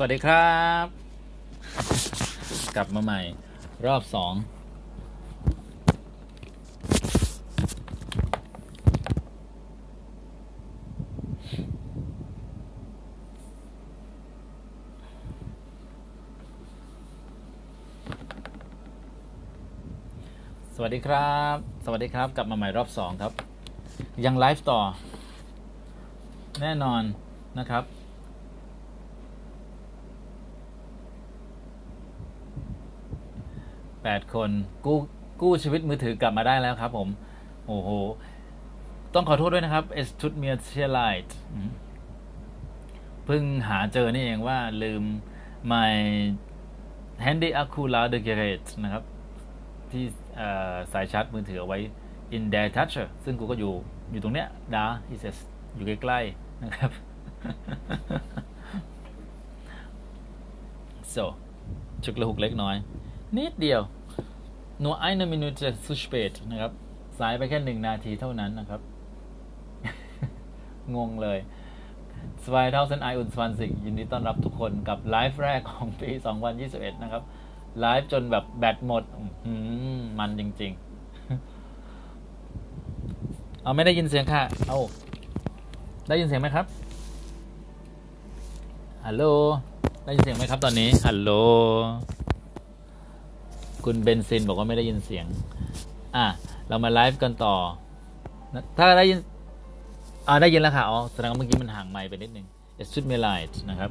สวัสดีครับ กลับมาใหม่ รอบสองสวัสดีครับ สวัสดีครับ กลับมาใหม่รอบสองครับ ยังไลฟ์ต่อ แน่นอนนะครับ แปดคน กู้กู้ชีวิตมือถือกลับมาได้แล้วครับผม โอ้โห ต้องขอโทษด้วยนะครับ es tut mir sehr leid อืมเพิ่งหาเจอนี่เองว่าลืม my handy Acula Gerät นะครับ ที่สายชาร์จมือถือเอาไว้ in the toucher ซึ่งกูก็อยู่อยู่ตรงเนี้ยดา he says อยู่ใกล้ๆนะครับ so ฉุกละหุกเล็กน้อย นิดเดียว nur eine Minute zu spät นะครับ สายไปแค่หนึ่งนาทีเท่านั้นนะครับ งงเลย2021ยินดีต้อนรับทุกคนกับไลฟ์แรกของปี 2021 นะครับ ไลฟ์จนแบบแบตหมดหือมันจริง ๆ เอาไม่ได้ยินเสียงค่ะ เอาได้ยินเสียงไหมครับ ฮัลโหล ได้ยินเสียงไหมครับตอนนี้ ฮัลโหล คุณเบนซินบอกว่าไม่ได้ยินเสียง อะ เรามาไลฟ์กันต่อ ถ้าได้ยิน อ่าได้ยินแล้วค่ะ อ๋อ แสดงว่าเมื่อกี้มันห่างไมค์ไปนิดนึง It's should be light นะครับ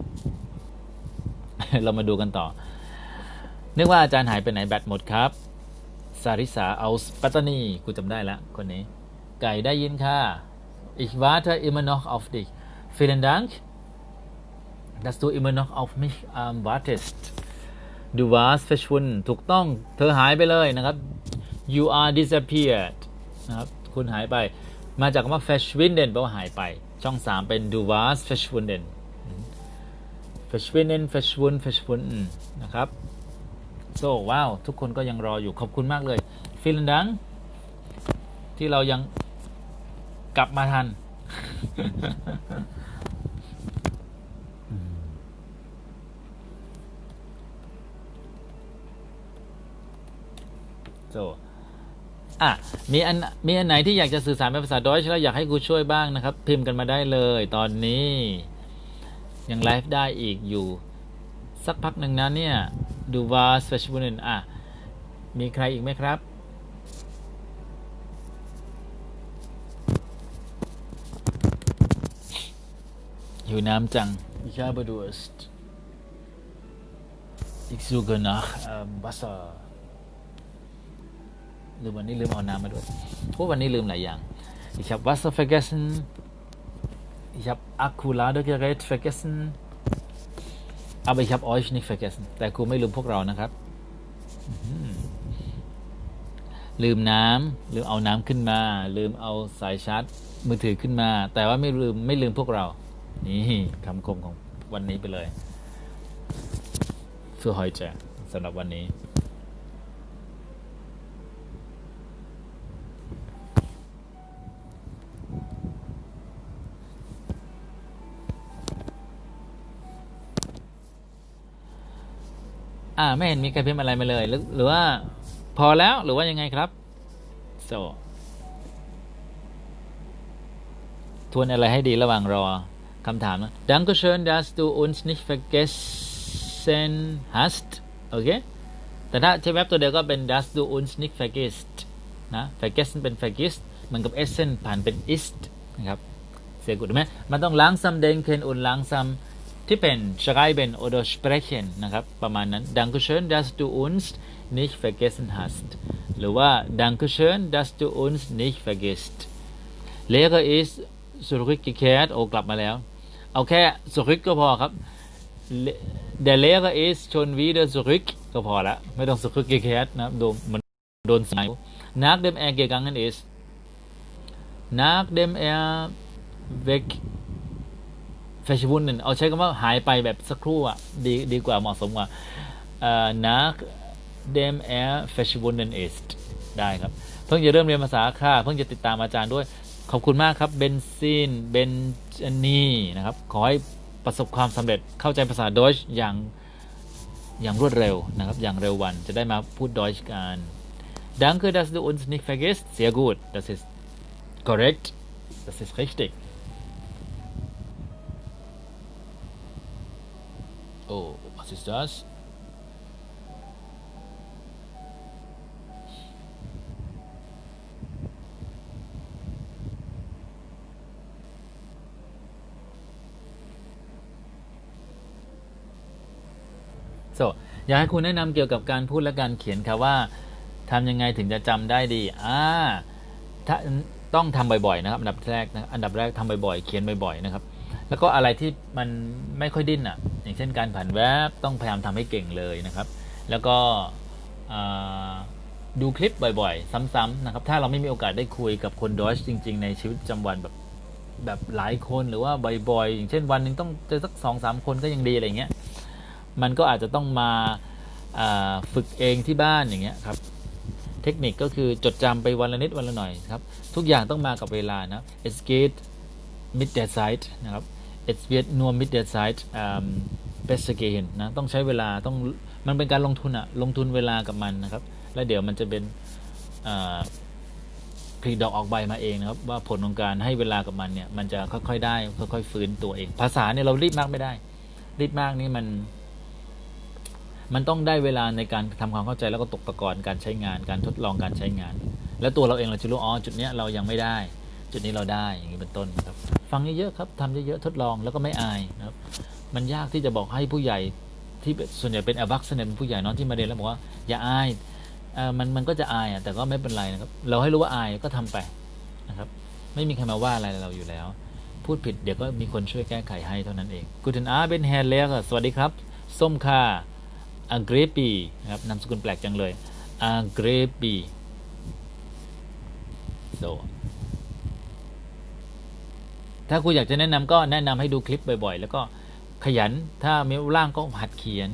เรามาดูกันต่อ นึกว่าอาจารย์หายไปไหนแบตหมดครับ สาริสาเอาปัตตานีกูจำได้แล้วคนนี้ ไก่ได้ยินค่ะ Ich warte immer noch auf dich Vielen Dank dass du immer noch auf mich ähm, wartest ดูวาสเฟชวุลถูกต้อง เธอหายไปเลยนะครับ you are disappeared นะครับ คุณหายไป มาจากคำว่าเฟชวินเดนแปลว่าหายไป ช่อง 3 เป็นดูวาสเฟ verschwunden verschwinden ชวุลนะครับ so ว้าว ทุกคนก็ยังรออยู่ ขอบคุณมากเลย ฟิลันดัง ที่เรายังกลับมาทัน โซอะมีอันมีอันไหนที่อยากจะสื่อสารเป็นภาษาดอยช์แล้วอยากให้กูช่วยบ้างนะครับ พิมพ์กันมาได้เลย ตอนนี้ ยังไลฟ์ได้อีกอยู่ สักพักหนึ่งนะเนี่ยดูวาสเฟชบุนอะ มีใครอีกไหมครับหิวน้ำจัง Ich habe Durst Ich suche nach ähm, Wasser ลืมวันนี้ลืมเอาน้ำมาด้วยเพราะวันนี้ลืมหลายอย่าง Ich habe Wasser vergessen Ich habe Akkuladegerät vergessen aber ich habe euch nicht vergessen แต่ครูไม่ลืมพวกเรานะครับ ลืมน้ำลืมเอาน้ำขึ้นมา ลืมเอาสายชาร์จมือถือขึ้นมา แต่ว่าไม่ลืมไม่ลืมพวกเรา นี่คำคมของวันนี้ไปเลย für heute สำหรับวันนี้ อ่า ไม่เห็นมีใครพิมพ์อะไรมาเลย หรือหรือว่า พอแล้วหรือว่ายังไงครับ so ทวนอะไรให้ดีระหว่างรอคำถามนะ Dankeschön dass du uns nicht vergessen hast โอเค แต่ถ้าใช้แว็บตัวเดียวก็เป็น dass du uns nicht vergisst นะ vergessen เป็น vergisst เหมือนกับ essen ผ่านเป็น ist นะครับ เสียกุดไหมมันต้อง langsam denken und langsam tippen schreiben oder sprechen นะครับ ประมาณนั้น Dankeschön dass du uns nicht vergessen hast หรือว่า Dankeschön dass du uns nicht vergisst Lehrer ist zurückgekehrt โอ้กลับมาแล้ว เอาแค่ zurück ก็พอครับ Le- Der Lehrer ist schon wieder zurück ก็พอละ ไม่ต้อง zurückgekehrt นะครับโดนมันโดนสาย Nachdem er gegangen ist Nachdem er weg verschwunden เอาใช้คำว่าหายไปแบบสักครู่อะดีดีกว่าเหมาะสมกว่าเอ่อ nachdem er verschwunden ist ได้ครับ เพิ่งจะเริ่มเรียนภาษาค่ะ เพิ่งจะติดตามอาจารย์ด้วย ขอบคุณมากครับเบนซินเบนจานีนะครับ ขอให้ประสบความสำเร็จเข้าใจภาษาดอยช์อย่างอย่างรวดเร็วนะครับ อย่างเร็ววันจะได้มาพูดดอยช์กัน Danke, dass du uns nicht vergisst. Sehr gut. Das ist korrekt. Das ist richtig. Oh, was ist das? so อยากให้คุณแนะนำเกี่ยวกับการพูดและการเขียนครับว่าทำยังไงถึงจะจำได้ดี อ่าถ้าต้องทำบ่อยๆนะครับ อันดับแรกนะ อันดับแรกทำบ่อยๆ เขียนบ่อยๆนะครับ แล้วก็อะไรที่มันไม่ค่อยดิ้นอะ อย่างเช่นการผ่านแวบต้องพยายามทำให้เก่งเลยนะครับ แล้วก็ดูคลิปบ่อยๆ ซ้ำๆนะครับ ถ้าเราไม่มีโอกาสได้คุยกับคนดอชจริง ๆ ในชีวิตประจำวันแบบแบบหลายคนหรือว่าบ่อยๆ อย่างเช่นวันหนึ่งต้องเจอสักสองสามคนก็ยังดีอะไรเงี้ย มันก็อาจจะต้องมาฝึกเองที่บ้านอย่างเงี้ยครับ เทคนิคก็คือจดจำไปวันละนิดวันละหน่อยครับ ทุกอย่างต้องมากับเวลานะ es geht mit der Zeit นะครับ es wird nur mit der Zeit ähm, besser gehen นะต้องใช้เวลาต้องมันเป็นการลงทุนอะลงทุนเวลากับมันนะครับ แล้วเดี๋ยวมันจะเป็นอ่าผลดอกออกใบมาเองนะครับ ว่าผลของการให้เวลากับมันเนี่ยมันจะค่อยๆได้ค่อยๆฟื้นตัวเอง ภาษาเนี่ยเรารีบมากไม่ได้ รีบมากนี่มัน มันต้องได้เวลาในการทำความเข้าใจแล้วก็ตกตะกอนการใช้งาน การทดลองการใช้งาน แล้วตัวเราเองเราจะรู้อ๋อจุดเนี้ยเรายังไม่ได้ จุดนี้เราได้อย่างนี้เป็นต้นนะครับ ฟังเยอะๆครับทำเยอะๆทดลองแล้วก็ไม่อายนะครับ มันยากที่จะบอกให้ผู้ใหญ่ที่ส่วนใหญ่เป็นอบักเซเนเป็นผู้ใหญ่น้องที่มาเรียนแล้วบอกว่าอย่าอายมันมันก็จะอายอะแต่ก็ไม่เป็นไรนะครับ เราให้รู้ว่าอายก็ทำไปนะครับ ไม่มีใครมาว่าอะไรเราอยู่แล้ว พูดผิดเดี๋ยวก็มีคนช่วยแก้ไขให้เท่านั้นเองกูเทนอาเบนแฮร์เลกสวัสดีครับ ส้มค่า a g r e p i นะครับนามสกุลแปลกจังเลย a g r e p i so ถ้าคุณอยากจะแนะนำก็แนะนำให้ดูคลิปบ่อยๆ แล้วก็ขยันถ้ามีร่างก็หัดเขียน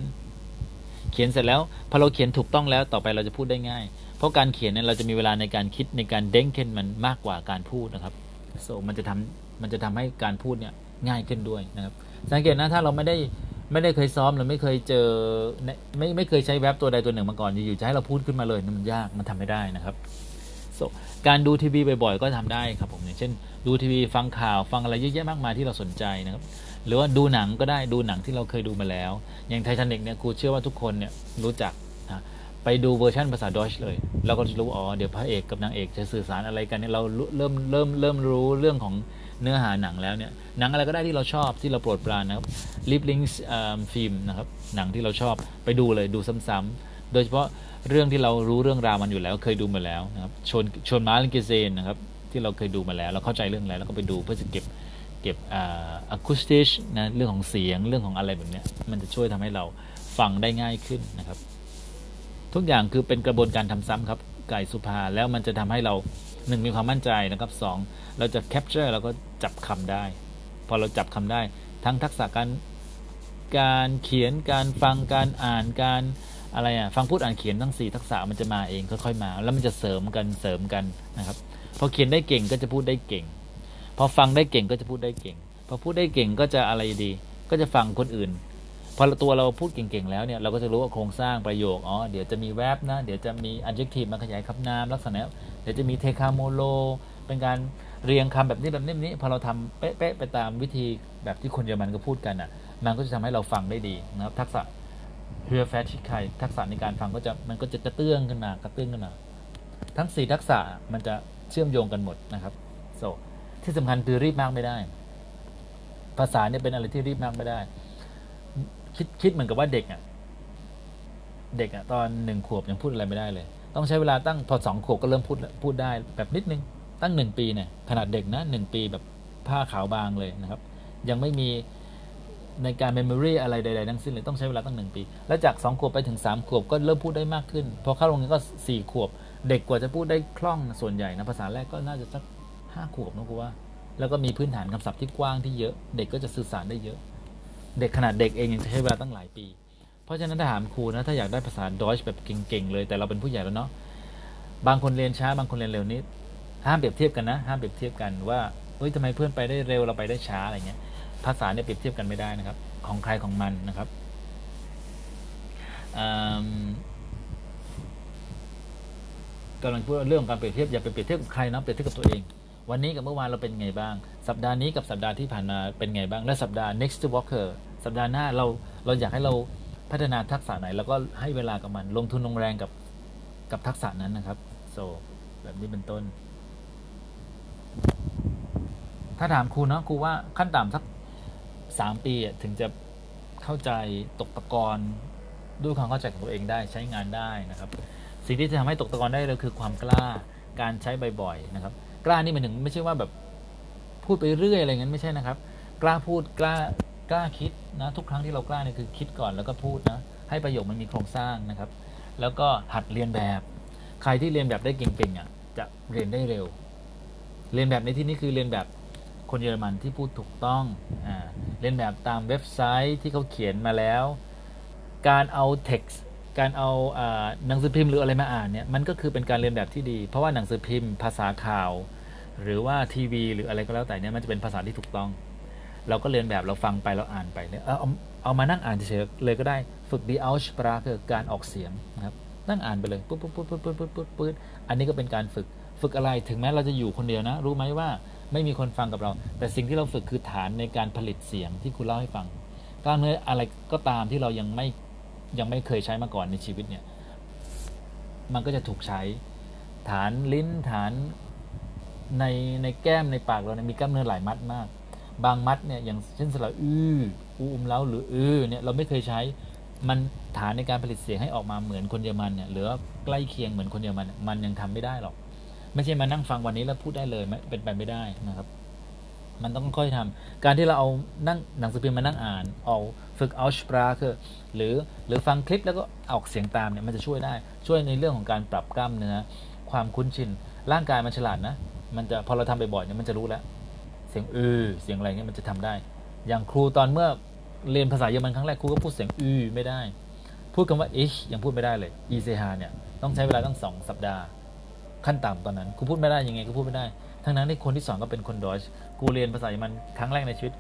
เขียนเสร็จแล้วพอเราเขียนถูกต้องแล้วต่อไปเราจะพูดได้ง่าย เพราะการเขียนเนี่ยเราจะมีเวลาในการคิดในการเด้งเค้นมันมากกว่าการพูดนะครับ so มันจะทำมันจะทำให้การพูดเนี่ยง่ายขึ้นด้วยนะครับ สังเกตนะถ้าเราไม่ได้ไม่ได้เคยซ้อมหรือไม่เคยเจอไม่ไม่เคยใช้แว็บตัวใดตัวหนึ่งมาก่อนอยู่ๆจะให้เราพูดขึ้นมาเลยมันยากมันทำไม่ได้นะครับ การดูทีวีบ่อยๆ ก็ทำได้ครับผมอย่างเช่น ดูทีวีฟังข่าวฟังอะไรเยอะแยะมากมายที่เราสนใจนะครับหรือว่าดูหนังก็ได้ดูหนังที่เราเคยดูมาแล้ว อย่างไททานิกเนี่ยครูเชื่อว่าทุกคนเนี่ยรู้จักนะไปดูเวอร์ชันภาษาดอชเลยเราก็จะรู้อ๋อเดี๋ยวพระเอกกับนางเอกจะสื่อสารอะไรกันเนี่ยเราเริ่มเริ่มเริ่มรู้เรื่องของเนื้อหาหนังแล้วเนี่ยหนังอะไรก็ได้ที่เราชอบที่เราโปรดปรานนะครับลิฟลิงส์ฟิล์มนะครับหนังที่เราชอบไปดูเลยดูซ้ำๆ โดยเฉพาะเรื่องที่เรารู้เรื่องราวมันอยู่แล้ว เคยดูมาแล้วนะครับชนชนมาลินเกเซนนะครับที่เราเคยดูมาแล้ว เราเข้าใจเรื่องอะไรแล้วก็ไปดูเพื่อจะเก็บเก็บอะคูสติชนะเรื่องของเสียงเรื่องของอะไรแบบนี้มันจะช่วยทำให้เราฟังได้ง่ายขึ้นนะครับ ทุกอย่างคือเป็นกระบวนการทำซ้ำครับไก่สุภาแล้วมันจะทำให้เราหนึ่งมีความมั่นใจนะครับสองเราจะแคปเจอร์เราก็จับคำได้ พอเราจับคำได้ ทั้งทักษะการการเขียนการฟังการอ่านการ อะไรอะฟังพูดอ่านเขียนทั้งสี่ทักษะมันจะมาเองค่อยๆมา แล้วมันจะเสริมกันเสริมกันนะครับพอเขียนได้เก่งก็จะพูดได้เก่ง พอฟังได้เก่งก็จะพูดได้เก่ง พอพูดได้เก่งก็จะอะไรดี ก็จะฟังคนอื่น พอตัวเราพูดเก่งๆแล้วเนี่ยเราก็จะรู้ว่าโครงสร้างประโยคอ๋อเดี๋ยวจะมีแวบนะ เดี๋ยวจะมี adjective มาขยายคำนามลักษณะ เดี๋ยวจะมีเทคาโมโล เป็นการเรียงคำแบบนี้แบบนี้นี้พอเราทำเป๊ะๆไปตามวิธีแบบที่คนเยอรมันก็พูดกันอะ มันก็จะทำให้เราฟังได้ดีนะครับทักษะ เฮือแฟชิคไคทักษะในการฟังก็จะมันก็จะกระเตื้องขึ้นมากระเตื้องขึ้นมา ทั้งสี่ทักษะมันจะเชื่อมโยงกันหมดนะครับโซที่สำคัญคือรีบมากไม่ได้ ภาษาเนี่ยเป็นอะไรที่รีบมากไม่ได้ คิดคิดเหมือนกับว่าเด็กอะเด็กอะตอนหนึ่งขวบยังพูดอะไรไม่ได้เลย ต้องใช้เวลาตั้งพอสองขวบก็เริ่มพูดพูดได้แบบนิดนึง ตั้งหนึ่งปีเนี่ยขนาดเด็กนะหนึ่งปีแบบผ้าขาวบางเลยนะครับ ยังไม่มี ในการเมมโมรีอะไรใดๆทั้งสิ้นเลยต้องใช้เวลาตั้งหนึ่งปี แล้วจากสองขวบไปถึงสามขวบก็เริ่มพูดได้มากขึ้น พอเข้าโรงเรียนก็สี่ขวบ เด็กกว่าจะพูดได้คล่องส่วนใหญ่นะภาษาแรกก็น่าจะสักห้าขวบนะกูว่า แล้วก็มีพื้นฐานคำศัพท์ที่กว้างที่เยอะ เด็กก็จะสื่อสารได้เยอะ เด็กขนาดเด็กเองยังใช้เวลาตั้งหลายปี เพราะฉะนั้นถ้าถามครูนะถ้าอยากได้ภาษาดอยช์แบบเก่งๆเลย แต่เราเป็นผู้ใหญ่แล้วเนาะ บางคนเรียนช้าบางคนเรียนเร็วนี้ห้ามเปรียบเทียบกันนะ ห้ามเปรียบเทียบกันว่าเฮ้ยทำไมเพื่อนไปได้เร็วเราไปได้ช้าอะไรเงี้ย ภาษาเนี่ยเปรียบเทียบกันไม่ได้นะครับ ของใครของมันนะครับกำลังพูดเรื่องของการเปรียบเทียบอย่าไปเปรียบเทียบกับใครนะเปรียบเทียบกับตัวเอง วันนี้กับเมื่อวานเราเป็นไงบ้าง สัปดาห์นี้กับสัปดาห์ที่ผ่านมาเป็นไงบ้าง และสัปดาห์ next walker สัปดาห์หน้าเราเราอยากให้เราพัฒนาทักษะไหน แล้วก็ให้เวลากับมัน ลงทุนลงแรงกับกับทักษะนั้นนะครับ so แบบนี้เป็นต้น ถ้าถามครูเนาะครูว่าขั้นต่ำสัก สามปีอะถึงจะเข้าใจตกตะกอนด้วยความเข้าใจของตัวเองได้ใช้งานได้นะครับ สิ่งที่จะทำให้ตกตะกอนได้เลยคือความกล้าการใช้บ่อยๆนะครับ กล้านี่หมายถึงไม่ใช่ว่าแบบพูดไปเรื่อยอะไรเงี้ยไม่ใช่นะครับ กล้าพูดกล้ากล้าคิดนะทุกครั้งที่เรากล้าเนี่ยคือคิดก่อนแล้วก็พูดนะให้ประโยคมันมีโครงสร้างนะครับ แล้วก็หัดเรียนแบบ ใครที่เรียนแบบได้เก่งๆอะจะเรียนได้เร็ว เรียนแบบในที่นี้คือเรียนแบบ คนเยอรมันที่พูดถูกต้องอเล่นแบบตามเว็บไซต์ที่เขาเขียนมาแล้ว การเอาเท็กซ์การเอาหนังสือพิมพ์หรืออะไรมาอ่านเนี่ยมันก็คือเป็นการเรียนแบบที่ดี เพราะว่าหนังสือพิมพ์ภาษาข่าว หรือว่าทีวี หรืออะไรก็แล้วแต่เนี่ยมันจะเป็นภาษาที่ถูกต้อง เราก็เรียนแบบเราฟังไปเราอ่านไปเนี่ยเอาเอามานั่งอ่านเฉยเลยก็ได้ฝึกดีเอาชปราคือการออกเสียงนะครับนั่งอ่านไปเลยปุ๊บปุ๊บปุ๊บปุ๊บปุ๊บปุ๊บอันนี้ก็เป็นการฝึกฝึกอะไรถึงแม้เราจะอยู่คนเดียวนะ รู้ไหมว่า ไม่มีคนฟังกับเรา แต่สิ่งที่เราฝึกคือฐานในการผลิตเสียงที่คุณเล่าให้ฟังกล้ามเนื้ออะไรก็ตามที่เรายังไม่ยังไม่เคยใช้มาก่อนในชีวิตเนี่ย มันก็จะถูกใช้ ฐานลิ้นฐานในในแก้มในปากเราเนี่ยมีกล้ามเนื้อหลายมัดมาก บางมัดเนี่ยอย่างเช่นสระอื้ออูอุมเล้าหรืออื้อเนี่ยเราไม่เคยใช้มันฐานในการผลิตเสียงให้ออกมาเหมือนคนเยอรมันเนี่ยหรือใกล้เคียงเหมือนคนเยอรมัน มันยังทำไม่ได้หรอก ไม่ใช่มานั่งฟังวันนี้แล้วพูดได้เลยไม่เป็นไปไม่ได้นะครับ มันต้องค่อยทำการที่เราเอานั่งหนังสือพิมพ์มานั่งอ่าน เอาฝึกเอาสปราคือหรือหรือฟังคลิปแล้วก็ออกเสียงตามเนี่ยมันจะช่วยได้ ช่วยในเรื่องของการปรับกล้ามเนื้อความคุ้นชิน ร่างกายมันฉลาดนะ มันจะพอเราทำบ่อยๆเนี่ยมันจะรู้แล้ว เสียงอือเสียงอะไรเงี้ยมันจะทำได้ อย่างครูตอนเมื่อเรียนภาษาเยอรมันครั้งแรกครูก็พูดเสียงอือไม่ได้ พูดคำว่า ich ยังพูดไม่ได้เลย e c h เนี่ยต้องใช้เวลาตั้งสองสัปดาห์ ขั้นต่ำตอนนั้นครูพูดไม่ได้ยังไงก็พูดไม่ได้ ทั้งนั้นที่คนที่สอนก็เป็นคนดอยช์กูเรียนภาษาเยอรมันครั้งแรกในชีวิต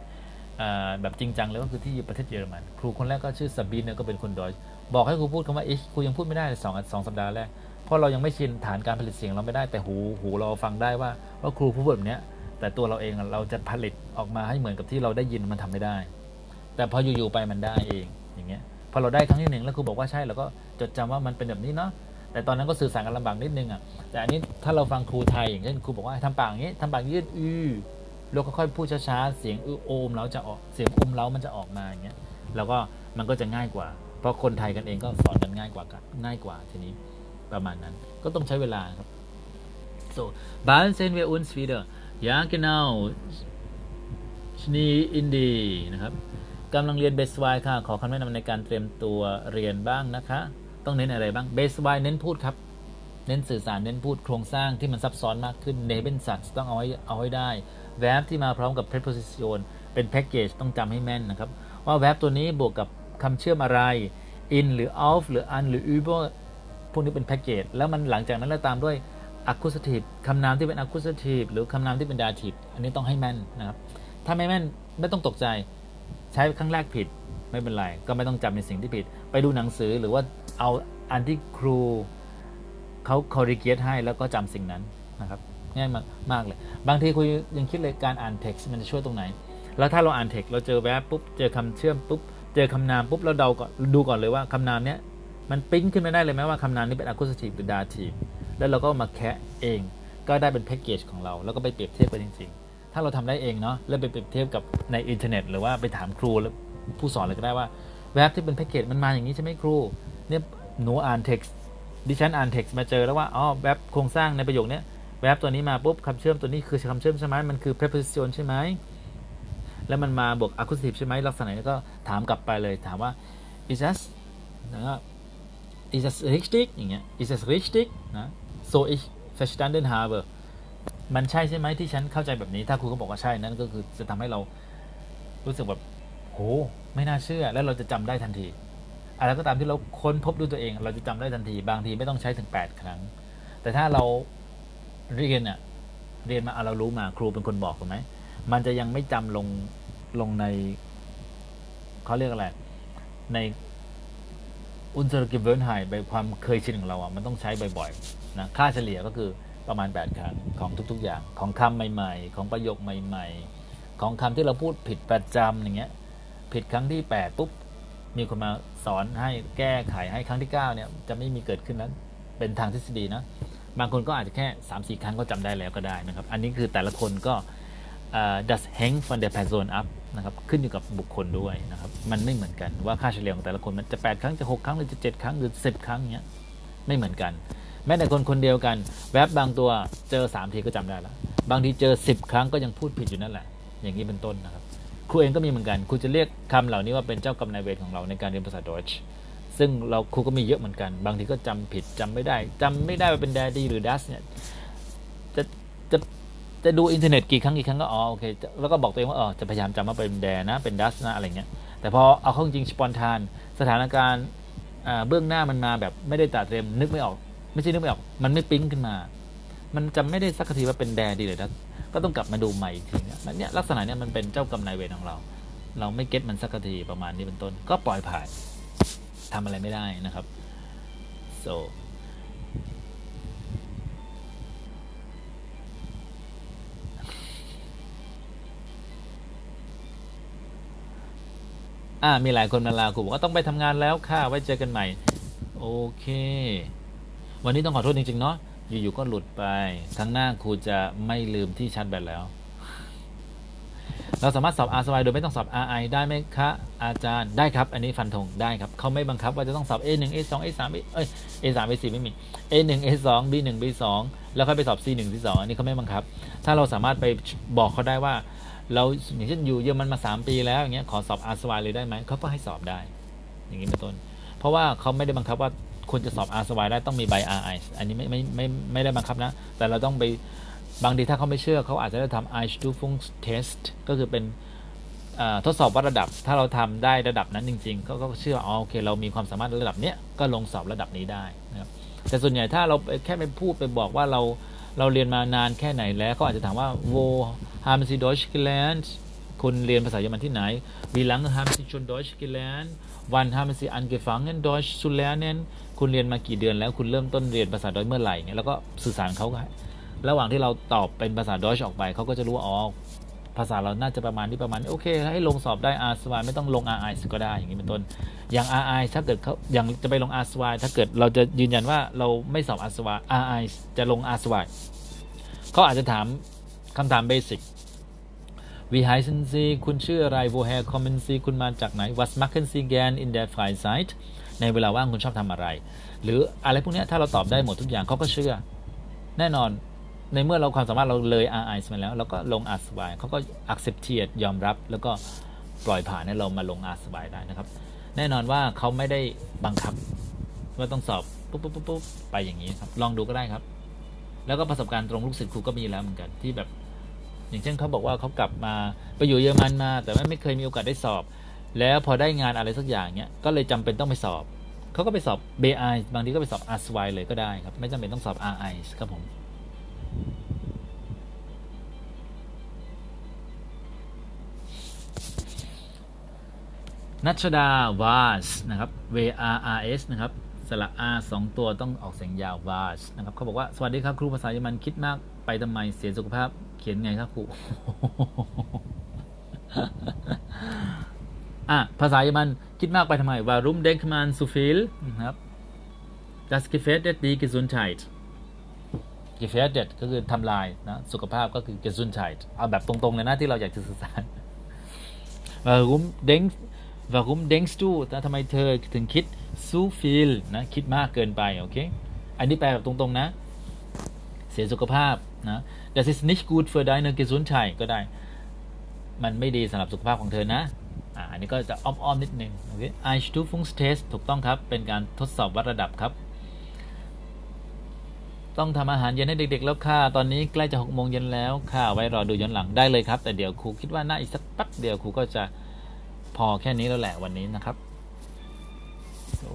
แบบจริงจังเลยก็คือที่ประเทศเยอรมัน ครูคนแรกก็ชื่อซาบีนเนี่ยก็เป็นคนดอยช์บอกให้ครูพูดคำว่า ich ครูยังพูดไม่ได้เลยสองสองสัปดาห์แรกเพราะเรายังไม่ชินฐานการผลิตเสียงเราไม่ได้แต่หูหูเราฟังได้ว่าว่าครูพูดแบบเนี้ยแต่ตัวเราเองเราจะผลิตออกมาให้เหมือนกับที่เราได้ยินมันทำไม่ได้ แต่พออยู่ๆไปมันได้เองอย่างเงี้ยพอเราได้ครั้งที่หนึ่งแล้วครูบอกว่าใช่เราก็จดจำว่ามันเป็นแบบนี้เนาะ แต่ตอนนั้นก็สื่อสารกันลำบากนิดนึงอะแต่อันนี้ถ้าเราฟังครูไทยอย่างเช่นครูบอกว่าทำปากอย่างนี้ทำปากยืดอือเราก็ค่อยพูดช้าๆเสียงอือโอมเราจะออกเสียงอุมเรามันจะออกมาอย่างเงี้ยแล้วก็มันก็จะง่ายกว่า เพราะคนไทยกันเองก็สอนกันง่ายกว่ากันง่ายกว่าทีนี้ประมาณนั้นก็ต้องใช้เวลาครับ so bald sehen wir uns wieder ja genau ชนีอินดีนะครับกำลังเรียนเบสไวค่ะ ขอคำแนะนำในการเตรียมตัวเรียนบ้างนะคะ ต้องเน้นอะไรบ้างเบสไวเน้นพูดครับ เน้นสื่อสารเน้นพูดโครงสร้างที่มันซับซ้อนมากขึ้นเนเบนสัตต้องเอาให้เอาให้ได้แวบที่มาพร้อมกับ preposition เป็นแพ็กเกจต้องจำให้แม่นนะครับ ว่าแวบตัวนี้บวกกับคำเชื่อมอะไร in หรือ auf หรือ an หรือ über พวกนี้เป็นแพ็กเกจแล้วมันหลังจากนั้นเราตามด้วย accusative คำนามที่เป็น accusative หรือคำนามที่เป็น dative อันนี้ต้องให้แม่นนะครับ ถ้าไม่แม่นไม่ต้องตกใจ ใช้ครั้งแรกผิดไม่เป็นไร ก็ไม่ต้องจำในสิ่งที่ผิด ไปดูหนังสือหรือว่า เอาอันที่ครูเขาคอริเกตให้แล้วก็จำสิ่งนั้นนะครับง่ายมากมากเลย บางทีคุยยังคิดเลยการอ่านเท็กซ์มันจะช่วยตรงไหน แล้วถ้าเราอ่านเท็กซ์เราเจอแวบปุ๊บเจอคำเชื่อมปุ๊บเจอคำนามปุ๊บเราเดาก่อนดูก่อนเลยว่าคำนามเนี้ยมันปิ้งขึ้นมาได้เลยไหมว่าคำนามนี้เป็น accusative หรือ dative แล้วเราก็มาแคะเอง ก็ได้เป็นแพ็กเกจของเรา แล้วก็ไปเปรียบเทียบกันจริง ๆ ถ้าเราทำได้เองเนาะแล้วไปเปรียบเทียบกับในอินเทอร์เน็ต หรือว่าไปถามครูแล้วผู้สอนเลยก็ได้ว่าแวบที่เป็นแพ็กเกจมันมาอย่างนี้ใช่ไหมครู เนี่ยหนูอ่านเท็กซ์ดิฉันอ่านเท็กซ์มาเจอแล้วว่าอ๋อแวบโครงสร้างในประโยคนี้แวบตัวนี้มาปุ๊บคำเชื่อมตัวนี้คือคำเชื่อมใช่ไหมมันคือ preposition ใช่ไหมแล้วมันมาบวก accusative ใช่ไหมลักษณะนี้ก็ถามกลับไปเลยถามว่า is das นะ ist das richtig อย่างเงี้ย ist das richtig นะ so ich verstanden habe มันใช่ใช่ไหมที่ฉันเข้าใจแบบนี้ ถ้าครูก็บอกว่าใช่นั่นก็คือจะทำให้เรารู้สึกแบบโหไม่น่าเชื่อ แล้วเราจะจำได้ทันที อะไรก็ตามที่เราค้นพบด้วยตัวเอง เราจะจำได้ทันที บางทีไม่ต้องใช้ถึง 8 ครั้ง แต่ถ้าเราเรียนเนี่ยเรียนมาเรารู้มาครูเป็นคนบอกถูกไหมมันจะยังไม่จำลงลงในเขาเรียกอะไร ในอุนเซอร์กิเวิร์นไฮไปความเคยชินของเราอะมันต้องใช้บ่อยๆนะค่าเฉลี่ยก็คือประมาณ 8 ครั้งของทุก ๆ อย่างของคำใหม่ ๆ ของประโยคใหม่ ๆ ของคำที่เราพูดผิดประจำอย่างเงี้ยผิดครั้งที่ 8 ปุ๊บ มีคนมาสอนให้แก้ไขให้ครั้งที่ 9 เนี่ย จะไม่มีเกิดขึ้นนั้นเป็นทางทฤษฎีนะ บางคนก็อาจจะแค่ 3 4 ครั้งก็จำได้แล้วก็ได้นะครับ อันนี้คือแต่ละคนก็เอ่อ das hängt von der Person ab นะครับขึ้นอยู่กับบุคคลด้วยนะครับ มันไม่เหมือนกันว่าค่าเฉลี่ยของแต่ละคนมันจะ 8 ครั้งจะ 6 ครั้งหรือจะ 7 ครั้งหรือ 10 ครั้งเนี้ยไม่เหมือนกัน แม้แต่คนคนเดียวกัน แวบบางตัวเจอ 3 ทีก็จำได้แล้วบางทีเจอ 10 ครั้งก็ยังพูดผิดอยู่นั่นแหละ อย่างนี้เป็นต้นนะครับ ครูเองก็มีเหมือนกันครูจะเรียกคำเหล่านี้ว่าเป็นเจ้ากรรมนายเวรของเราในการเรียนภาษาดอยช์ซึ่งเราครูก็มีเยอะเหมือนกัน บางทีก็จำผิดจำไม่ได้จำไม่ได้ว่าเป็นแดดี้หรือดัสเนี่ยจะจะจะดูอินเทอร์เน็ตกี่ครั้งกี่ครั้งก็อ๋อโอเคแล้วก็บอกตัวเองว่าเออจะพยายามจำว่าเป็นแดนะเป็นดัสนะอะไรเงี้ยแต่พอเอาเข้าจริงสปอนทานสถานการณ์เบื้องหน้ามันมาแบบไม่ได้ตัดเตรียมนึกไม่ออก ไม่ใช่นึกไม่ออก มันไม่ปิ๊งขึ้นมา มันจำไม่ได้สักทีว่าเป็นแดดีหรือดัส ก็ต้องกลับมาดูใหม่อีกทีเนี่ยมันเนี่ยลักษณะเนี้ยมันเป็นเจ้ากรรมนายเวรของเรา เราไม่เก็ตมันสักทีประมาณนี้เป็นต้น ก็ปล่อยผ่านทำอะไรไม่ได้นะครับ so อ่ามีหลายคนมาลาครูบอกว่าต้องไปทำงานแล้วค่ะไว้เจอกันใหม่ โอเค วันนี้ต้องขอโทษจริง ๆ เนาะ อยู่ๆก็หลุดไปครั้งหน้าครูจะไม่ลืมที่ชาร์จแบตแล้ว เราสามารถสอบ R สบายโดยไม่ต้องสอบ RI ได้ไหมคะอาจารย์ได้ครับ อันนี้ฟันธงได้ครับเขาไม่บังคับว่าจะต้องสอบ A1 A2 A3 เอ้ย A3 A4 ไม่มี A1 A2 B1 B2 แล้วค่อยไปสอบ C1 C2 อันนี้เขาไม่บังคับ ถ้าเราสามารถไปบอกเขาได้ว่าเราอย่างเช่นอยู่เยอรมันมา 3 ปีแล้วอย่างเงี้ยขอสอบ R สบายเลยได้ไหมเขาก็ให้สอบได้ อย่างนี้เป็นต้น เพราะว่าเขาไม่ได้บังคับว่า คุณจะสอบ R สบายได้ต้องมีใบ RI อันนี้ไม่ไม่ไม่ไม่ได้บังคับนะ แต่เราต้องไปบางทีถ้าเขาไม่เชื่อเขาอาจจะได้ทำ i s t u f u n g Test ก็คือเป็นทดสอบวัดระดับ ถ้าเราทำได้ระดับนั้นจริงๆ ก็ก็เชื่ออ๋อโอเค เรามีความสามารถระดับเนี้ยก็ลงสอบระดับนี้ได้นะครับแต่ส่วนใหญ่ถ้าเราแค่ไปพูดไปบอกว่าเราเราเรียนมานานแค่ไหนแล้วเขาอาจจะถามว่า wo haben Sie Deutsch gelernt คุณเรียนภาษาเยอรมันที่ไหน wie lange haben Sie schon Deutsch gelernt wann haben Sie angefangen Deutsch zu lernen คุณเรียนมากี่เดือนแล้วคุณเริ่มต้นเรียนภาษาดอยเมื่อไหร่เนี่ยแล้วก็สื่อสารเขาระหว่างที่เราตอบเป็นภาษาดอยออกไปเขาก็จะรู้ว่าอ๋อภาษาเราน่าจะประมาณนี้ประมาณนี้โอเค ให้ลงสอบได้ R สวายไม่ต้องลง RI ก็ได้อย่างนี้เป็นต้น อย่าง RI ถ้าเกิดเขาอย่างจะไปลง R สวายถ้าเกิดเราจะยืนยันว่าเราไม่สอบ R สวาย RI จะลง R สวายเขาอาจจะถามคำถามเบสิก Wie heißen Sie คุณชื่ออะไร Woher kommen Sie คุณมาจากไหน Was machen Sie gern in der Freizeit ในเวลาว่างคุณชอบทำอะไร หรืออะไรพวกนี้ถ้าเราตอบได้หมดทุกอย่างเขาก็เชื่อ แน่นอนในเมื่อเราความสามารถเราเลย RI มาแล้วเราก็ลง R สบายเขาก็ accept ยอมรับ แล้วก็ปล่อยผ่านให้เรามาลง R สบายได้นะครับ แน่นอนว่าเขาไม่ได้บังคับว่าต้องสอบปุ๊บปุ๊บปุ๊บบไปอย่างนี้ครับ ลองดูก็ได้ครับ แล้วก็ประสบการณ์ตรงลูกศิษย์ครูก็มีแล้วเหมือนกันที่แบบ อย่างเช่นเขาบอกว่าเขากลับมาไปอยู่เยอรมันมา แต่ว่ไม่เคยมีโอกาสได้สอบ แล้วพอได้งานอะไรสักอย่างเนี้ยก็เลยจำเป็นต้องไปสอบเขาก็ไปสอบ BI บางทีก็ไปสอบ r s y เลยก็ได้ครับ ไม่จำเป็นต้องสอบ RI ครับผมนัชดาวาสนะครับ V R R S นะครับสระ R สองตัวต้องออกเสียงยาววาสนะครับเขาบอกว่า สวัสดีครับครูภาษาเยอรมันคิดมากไปทำไมเสียสุขภาพเขียนไงครับครู อะภาษาเยอรมันคิดมากไปทำไม Warum denkt man so viel นะครับ Das gefährdet die Gesundheit gefährdet ก็คือทำลายนะสุขภาพก็คือ Gesundheit เอาแบบตรงๆเลยนะที่เราอยากจะสื่อสาร Warum denkt Warum denkst du นะทำไมเธอถึงคิด so viel นะคิดมากเกินไปโอเคอันนี้แปลแบบตรงๆนะ เสียสุขภาพนะ Das ist nicht gut für deine Gesundheit ก็ได้ มันไม่ดีสำหรับสุขภาพของเธอนะ อันนี้ก็จะอ้อมๆนิดนึงโอเค Einstufungstest ถูกต้องครับ เป็นการทดสอบวัดระดับครับ ต้องทำอาหารเย็นให้เด็ก ๆ แล้วค่ะ ตอนนี้ใกล้จะหกโมงเย็นแล้วค่ะ ไว้รอดูย้อนหลังได้เลยครับ แต่เดี๋ยวครูคิดว่าน่าอีกสักแป๊บเดียวครูก็จะพอแค่นี้แล้วแหละวันนี้นะครับ so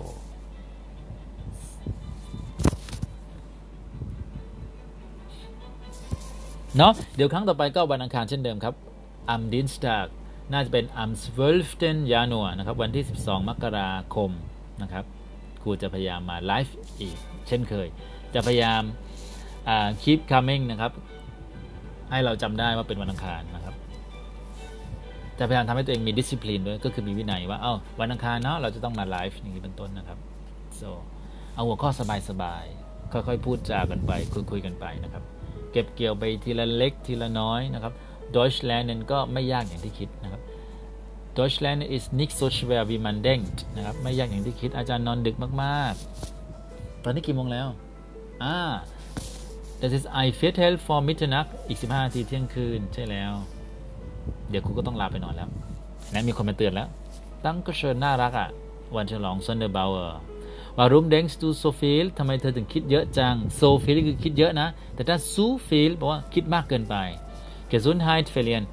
เนาะเดี๋ยวครั้งต่อไปก็วันอังคารเช่นเดิมครับ am Dienstag น่า น่าจะเป็น am 12 Januar นะครับ วันที่ 12 มกราคมนะครับ ครูจะพยายามมาไลฟ์อีก เช่นเคย จะพยายามา keep coming นะครับ ให้เราจำได้ว่าเป็นวันอังคารนะครับ จะพยายามทำให้ตัวเองมี discipline ด้วย ก็คือมีวินัยว่า เอ้า วันอังคารเนาะ เราจะต้องมาไลฟ์อย่างนี้เป็นต้นนะครับ so เอาหัวข้อสบายๆ ค่อยๆ พูดจากันไป คุยๆ กันไปนะครับ เก็บเกี่ยวไปทีละเล็กทีละน้อยนะครับ Deutschland นั้นก็ไม่ยากอย่างที่คิดนะครับ Deutschland is nicht so schwer wie man denkt นะครับไม่ยากอย่างที่คิดอาจารย์นอนดึกมากๆ ตอนนี้กี่โมงแล้ว อ่า das ist ein Viertel vor Mitternacht อีก 15นาทีเที่ยงคืน ใช่แล้ว เดี๋ยวครูก็ต้องลาไปนอนแล้ว และมีคนมาเตือนแล้ว ตั้งก็เชิญน่ารักอะ วันฉลองซอนเดอร์บาวเออร์ Warum denkst du so viel ทำไมเธอถึงคิดเยอะจัง so viel คือคิดเยอะนะ แต่ถ้า so viel แปลว่าคิดมากเกินไป Gesundheit verlieren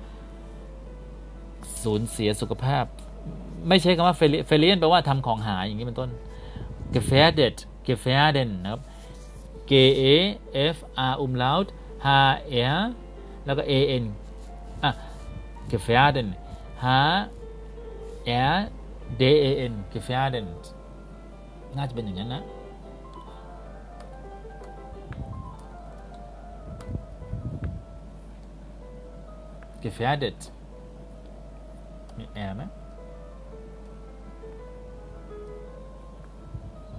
สูญเสียสุขภาพ ไม่ใช่คำว่า verlieren แปลว่าทำของหายอย่างนี้เป็นต้น gefährdet gefährden นะครับ G A F R umlaut H R แล้วก็ A N อะ gefährden H R D A N gefährden น่าจะเป็นอย่างนั้นนะ gefährdet มีแอร์ไหม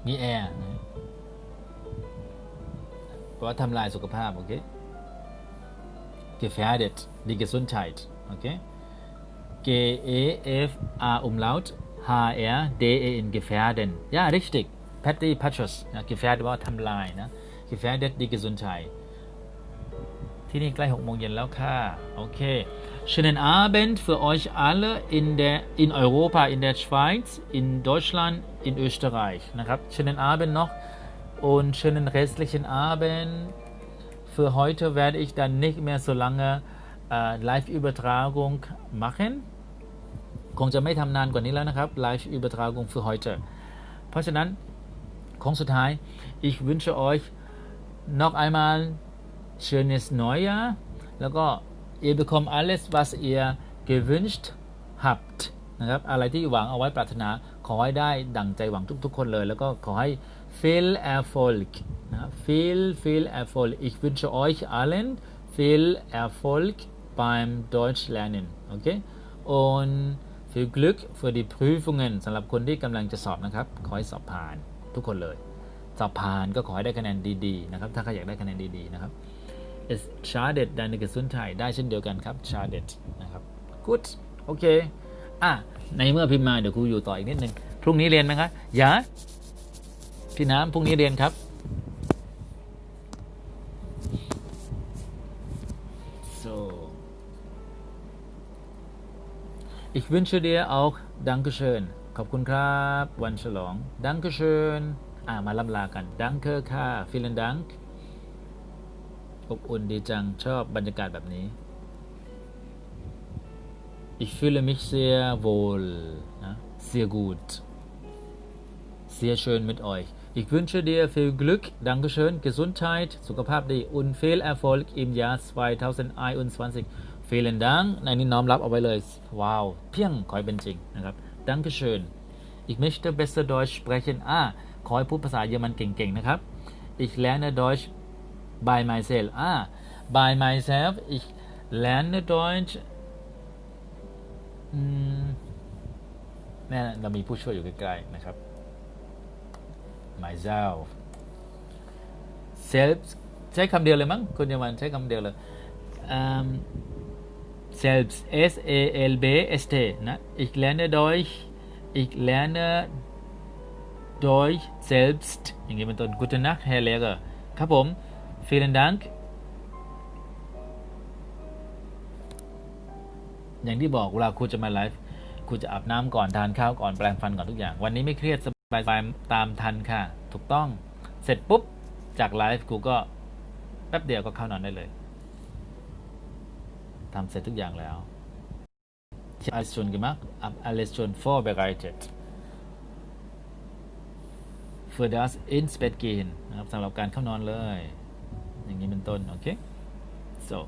มีแอร์นะเพราะว่าทำลายสุขภาพ โอเค gefährdet die Gesundheit โอเค G E F R Umlaut H R D E N gefährden ja richtig Patty Patros นะ gefährdet ว่าทำลายนะ gefährdet die Gesundheit ที่นี่ใกล้6โมงเย็นแล้วค่ะ โอเค Schönen Abend für euch alle in der in Europa in der Schweiz in Deutschland in Österreich นะครับ Schönen Abend noch und schönen restlichen Abend für heute werde ich dann nicht mehr so lange äh, Live-Übertragung machen คงจะไม่ทำนานกว่านี้แล้วนะครับ Live-Übertragung für heute เพราะฉะนั้นของสุดท้าย ich wünsche euch noch einmal schönes Neujahr แล้วก็ ihr bekommt alles was ihr gewünscht habt นะครับอะไรที่หวังเอาไว้ปรารถนาขอให้ได้ดั่งใจหวังทุกๆคนเลย แล้วก็ขอให้ viel Erfolg นะ viel viel Erfolg ich wünsche euch allen viel Erfolg beim Deutsch lernen okay und viel Glück für die Prüfungen สำหรับคนที่กำลังจะสอบนะครับ ขอให้สอบผ่านทุกคนเลย สอบผ่านก็ขอให้ได้คะแนนดีๆนะครับ ถ้าใครอยากได้คะแนนดีๆนะครับ es schadet deine Gesundheit ได้เช่นเดียวกันครับ schadet นะครับ good โอเคอะในเมื่อพิมพ์มาเดี๋ยวครูอยู่ต่ออีกนิดนึงพรุ่งนี้เรียนไหมครับอย่าพี่น้ำพรุ่งนี้เรียนครับ so ich wünsche dir auch Dankeschön ขอบคุณครับ วันฉลอง Dankeschön อ่ามาลำลากัน Danke ค่ะ vielen Dank อบอุ่นดีจังชอบบรรยากาศแบบนี้ Ich fühle mich sehr wohl, sehr gut, sehr schön mit euch. Ich wünsche dir viel Glück, Dankeschön, Gesundheit, สุขภาพดี und viel Erfolg im Jahr 2021. Vielen Dank ในนี้น้อมรับเอาไว้เลย ว้าว เพียงขอให้เป็นจริงนะครับ Dankeschön. Ich möchte besser Deutsch sprechen. อ่าขอให้พูดภาษาเยอรมันเก่งๆนะครับ Ich lerne Deutsch by myself อ่า by myself ich lerne Deutsch แน่เรามีผู้ช่วยอยู่ใกล้ๆนะครับ myself self ใช้คำเดียวเลยมั้งคุณเยอรมันใช้คำเดียวเลยอืม selbst S A L B S T นะ ich lerne Deutsch ich lerne Deutsch selbst อย่างนี้เป็นต้น Gute Nacht Herr Lehrer ครับผม vielen Dank อย่างที่บอกเวลาครูจะมาไลฟ์ครูจะอาบน้ำก่อนทานข้าวก่อนแปรงฟันก่อนทุกอย่าง วันนี้ไม่เครียดสบายๆตามทันค่ะ ถูกต้องเสร็จปุ๊บ จากไลฟ์ครูก็แป๊บเดียวก็เข้านอนได้เลยทำเสร็จทุกอย่างแล้ว Ich habe alles schon gemacht, habe alles schon vorbereitet. Für das ins Bett gehen นะครับสำหรับการเข้านอนเลย อย่างนี้เป็นต้น โอเค so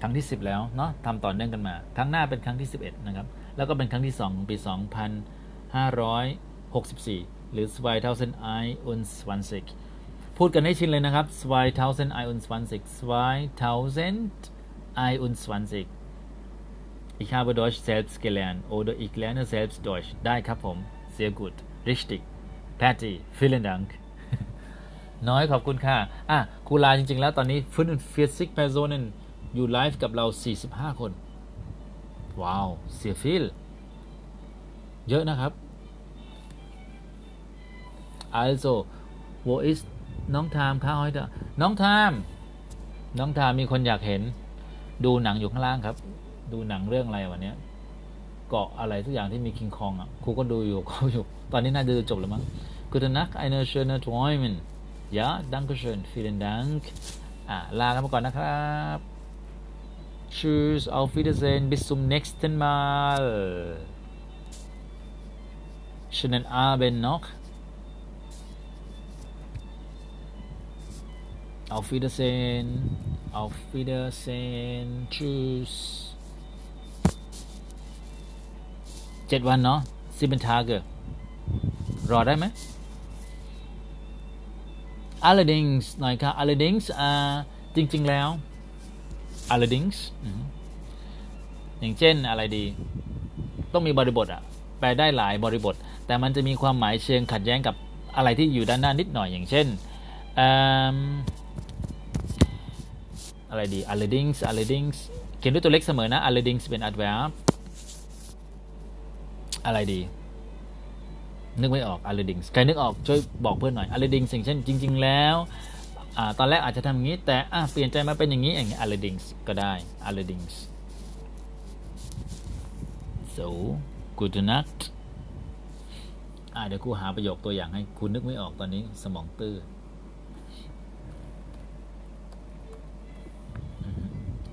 ครั้งที่ 10 แล้วเนาะทำต่อเนื่องกันมา ครั้งหน้าเป็นครั้งที่ 11 นะครับ แล้วก็เป็นครั้งที่ 2 ปี 2564 หรือ2021พูดกันให้ชินเลยนะครับ2021 2021 Ich habe Deutsch selbst gelernt oder ich lerne selbst Deutsch ได้ครับผม sehr gut richtig Patty vielen Dank น้อยขอบคุณค่ะ อะครูลาจริง ๆ แล้วตอนนี้ฟื้นฟิสิกเพอร์โซนอยู่ไลฟ์กับเรา 45 คน ว้าวเสียฟิลเยอะนะครับ also wo ist น้องทามข้าห้อยเถอะน้องทาม น้องทามมีคนอยากเห็น ดูหนังอยู่ข้างล่างครับ ดูหนังเรื่องอะไรวันนี้ เกาะอะไรทุกอย่างที่มีคิงคองอะครูก็ดูอยู่เขาอยู่ ตอนนี้น่าจะดูจบแล้วมั้ง Gute Nacht eine schöne Träumen ja danke schön vielen Dank อะลากันไปก่อนนะครับ Tschüss auf Wiedersehen bis zum nächsten Mal schönen Abend noch Auf Wiedersehen auf Wiedersehen Tschüss จ็ดวันเนาะสิเป็นทาเกรอได้ไหม allerdings หน่อยค่ะ Allerdings จริง ๆ แล้ว allerdings อย่างเช่นอะไรดี ต้องมีบริบทอะแปลได้หลายบริบท แต่มันจะมีความหมายเชิงขัดแย้งกับอะไรที่อยู่ด้านหน้านิดหน่อยอย่างเช่นอืมอะไรดี allerdings allerdings เขียนด้วยตัวเล็กเสมอนะ allerdings เป็น adverb อะไรดี นึกไม่ออก allerdings ใครนึกออกช่วยบอกเพื่อนหน่อย allerdings อย่งเช่นจริง ๆ แล้วอตอนแรกอาจจะทำอย่างนี้ แต่เปลี่ยนใจมาเป็นอย่างนี้อย่างเงี้ย allerdings ก็ได้ allerdings so good night อ่าเดี๋ยวครูหาประโยคตัวอย่างให้คุณนึกไม่ออกตอนนี้สมองตื้อ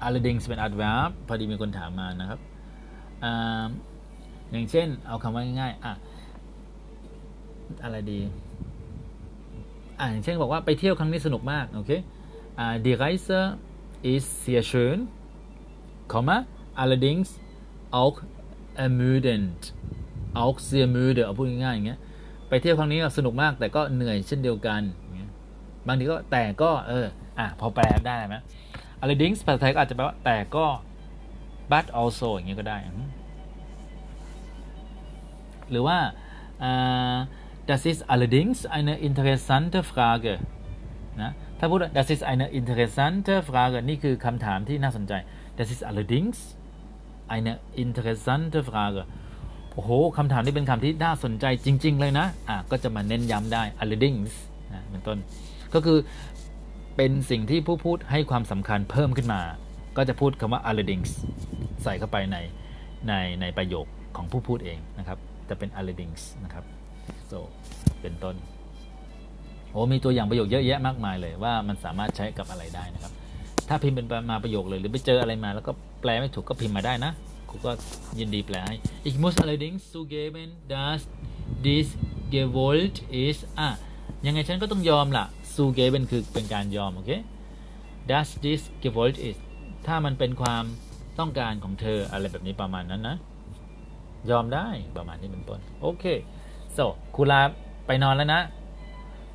allerdings เป็น adverb พอดีมีคนถามมานะครับ อย่างเช่น เอาคำว่าง่ายๆอะอะไรดีอ่าอย่างเช่นบอกว่าไปเที่ยวครั้งนี้สนุกมากโอเคอ่า die Reise ist sehr schön, Komma, allerdings auch ermüdend auch sehr müde เอาพูดง่ายๆอย่างเงี้ยไปเที่ยวครั้งนี้สนุกมากแต่ก็เหนื่อยเช่นเดียวกันบางทีก็แต่ก็เอออะพอแปลได้ไหม allerdings ภาษาไทยก็อาจจะแปลว่าแต่ก็ but also อย่างเงี้ยก็ได้ หรือว่า das ist allerdings eine interessante Frage นะถ้าพูด das ist eine interessante Frage นี่คือคำถามที่น่าสนใจ das ist allerdings eine interessante Frage โอ้โหคำถามนี้เป็นคำที่น่าสนใจจริง ๆ เลยนะอะก็จะมาเน้นย้ำได้ allerdings นะเป็นต้น ก็คือเป็นสิ่งที่ผู้พูดให้ความสำคัญเพิ่มขึ้นมา ก็จะพูดคำว่า allerdings ใส่เข้าไปในในในประโยคของผู้พูดเองนะครับ จะเป็น allerdings นะครับ so เป็นต้นโอ้มีตัวอย่างประโยคเยอะแยะมากมายเลยว่ามันสามารถใช้กับอะไรได้นะครับ ถ้าพิมพ์เป็นมาประโยคเลย หรือไปเจออะไรมา แล้วก็แปลไม่ถูกก็พิมพ์มาได้นะครูก็ยินดีแปลให้ Ich muss allerdings zugeben dass dies gewollt ist อะยังไงฉันก็ต้องยอมล่ะ zugeben คือเป็นการยอม โอเค dass dies gewollt ist ถ้ามันเป็นความต้องการของเธออะไรแบบนี้ประมาณนั้นนะ ยอมได้ประมาณนี้เป็นต้น โอเค so ครูลาไปนอนแล้วนะ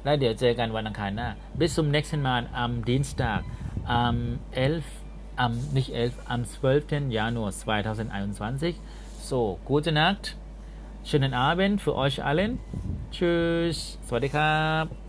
แล้วเดี๋ยวเจอกันวันอังคารหน้า bis zum nächsten Mal am Dienstag am 11 am nicht 11 am 12. Januar 2021 so gute Nacht schönen Abend für euch allen tschüss สวัสดีครับ